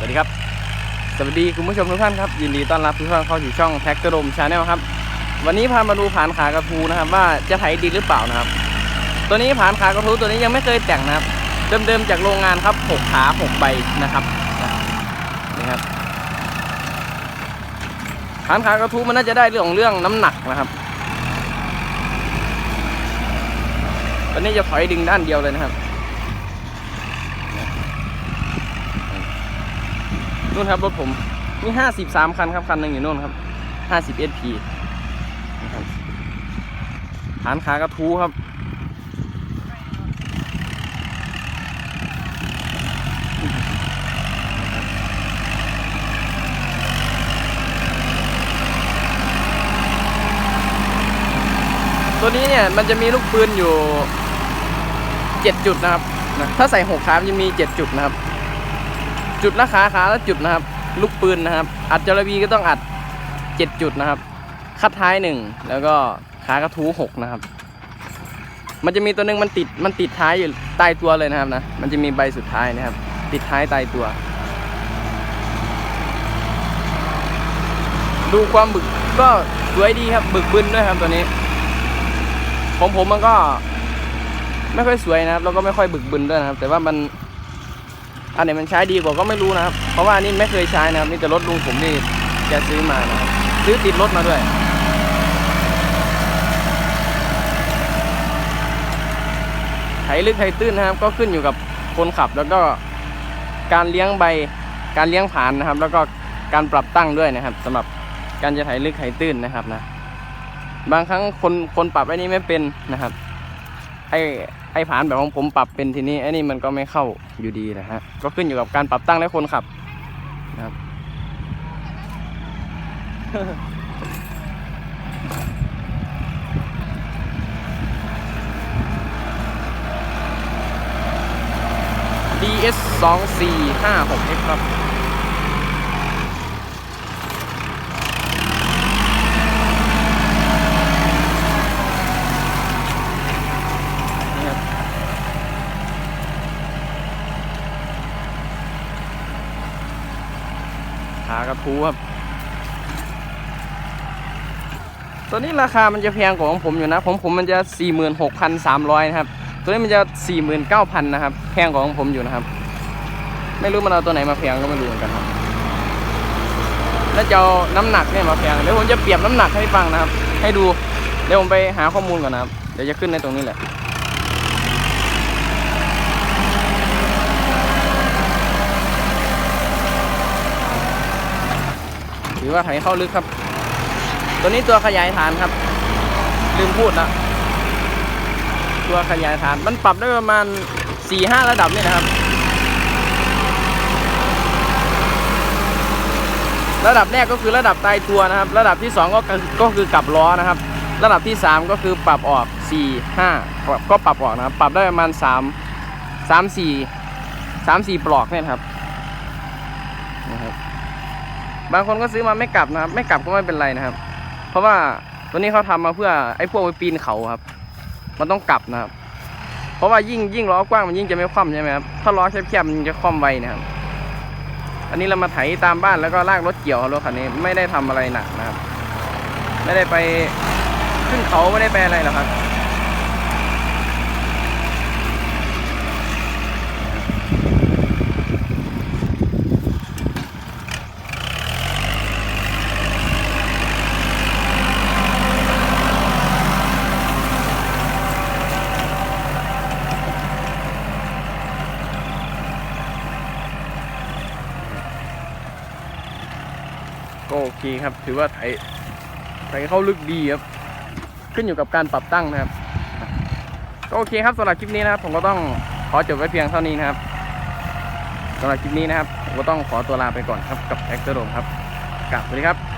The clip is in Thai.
สวัสดีครับ สวัสดีคุณผู้ชมทุกท่านครับ ยินดีต้อนรับทุกท่านเข้าสู่ช่องแท็กกระดมชาแนลครับ วันนี้พามาดูผานขากระทูนะครับ ว่าจะไถดีหรือเปล่านะครับ ตัวนี้ผานขากระทูตัวนี้ยังไม่เคยแต่งนะครับ เดิมๆจากโรงงานครับหกขาหกใบนะครับนี่ครับผานขากระทูมันน่าจะได้เรื่องของเรื่องน้ำหนักนะครับตอนนี้จะถอยดึงด้านเดียวเลยนะครับ นู่นครับรถผมมีห้าสิบสามคันครับคันหนึ่งอยู่นู่นครับห้าสิบเอสพีฐานขากระทูครับตัวนี้เนี่ยมันจะมีลูกปืนอยู่เจ็ดจุดนะครับ ถ้าใส่หกขามันจะมีเจ็ดจุดนะครับ จุดละขาขาละจุดนะครับ ลูกปืนนะครับ อัดจระบีก็ต้องอัดเจ็ดจุดนะครับ คัดท้ายหนึ่งแล้วก็ขากระทู้หกนะครับ มันจะมีตัวหนึ่งมันติดมันติดท้ายอยู่ใต้ตัวเลยนะครับนะ มันจะมีใบสุดท้ายนะครับ ติดท้ายใต้ตัว ดูความบึกก็สวยดีครับบึกบึนด้วยครับตัวนี้ของผมมันก็ไม่ค่อยสวยนะครับแล้วก็ไม่ค่อยบึกบึนด้วยนะครับ แต่ว่ามัน อันไหนมันใช้ดีกว่าก็ไม่รู้นะครับ เพราะว่านี่ไม่เคยใช้นะครับนี่แต่รถลุงผมนี่แกซื้อมานะครับซื้อติดรถมาด้วยไถลึกไถตื้นนะครับ ก็ขึ้นอยู่กับคนขับแล้วก็การเลี้ยงใบ การเลี้ยงผานนะครับ แล้วก็การปรับตั้งด้วยนะครับสำหรับการจะไถลึกไถตื้นนะครับนะ บางครั้งคนคนปรับไอ้นี้ไม่เป็นนะครับ ไอไอผานแบบของผมปรับเป็นทีนี้ไอ้นี่มันก็ไม่เข้าอยู่ดีนะฮะก็ขึ้นอยู่กับการปรับตั้งและคนขับนะครับ DS 2 4 5 6 X ครับ ขากระทูครับ ตัวนี้ราคามันจะแพงกว่าของผมอยู่นะของผมมันจะ 46,300นะครับ ตัวนี้มันจะ 49,000นะครับ แพงกว่าของผมอยู่นะครับ ไม่รู้มันเอาตัวไหนมาแพงก็ไม่รู้เหมือนกันครับ แล้วจะเอาน้ำหนักเนี่ยมาแพงเดี๋ยวผมจะเปรียบน้ำหนักให้ฟังนะครับ ให้ดู เดี๋ยวผมไปหาข้อมูลก่อนนะครับ เดี๋ยวจะขึ้นในตรงนี้แหละือว่าไถเข้าลึกครับ ตัวนี้ตัวขยายฐานครับ ลืมพูดละตัวขยายฐานมันปรับได้ประมาณ4ี่ห้าระดับนี่นะครับ ระดับแรกก็คือระดับตายตัวนะครับ ระดับที่สองก็คือก็คือกลับล้อนะครับ ระดับที่สามก็คือปรับออก4 5ก็ปรับออกนะครับ ปรับได้ประมาณ3 3 4 3 4ปลอกเนี่ยนะครับนะครับ บางคนก็ซื้อมาไม่กลับนะครับ ไม่กลับก็ไม่เป็นไรนะครับ เพราะว่าตัวนี้เขาทำมาเพื่อไอ้พวกไปปีนเขาครับ มันต้องกลับนะครับ เพราะว่ายิ่งยิ่งล้อกว้างมันยิ่งจะไม่คว่ำใช่ไหมครับ ถ้าล้อแคบๆมันจะคว่ำไวนะครับ อันนี้เรามาไถตามบ้านแล้วก็ลากรถเกี่ยวรถคันนี้ไม่ได้ทำอะไรหนักนะครับ ไม่ได้ไปขึ้นเขาไม่ได้ไปอะไรหรอกครับ ก็โอเคครับ ถือว่าไถไถเข้าลึกดีครับ ขึ้นอยู่กับการปรับตั้งนะครับ ก็โอเคครับสำหรับคลิปนี้นะครับ ผมก็ต้องขอจบไว้เพียงเท่านี้นะครับสำหรับคลิปนี้นะครับ ผมก็ต้องขอตัวลาไปก่อนครับกับแท็กเตอร์โดมครับกลับสวัสดีครับ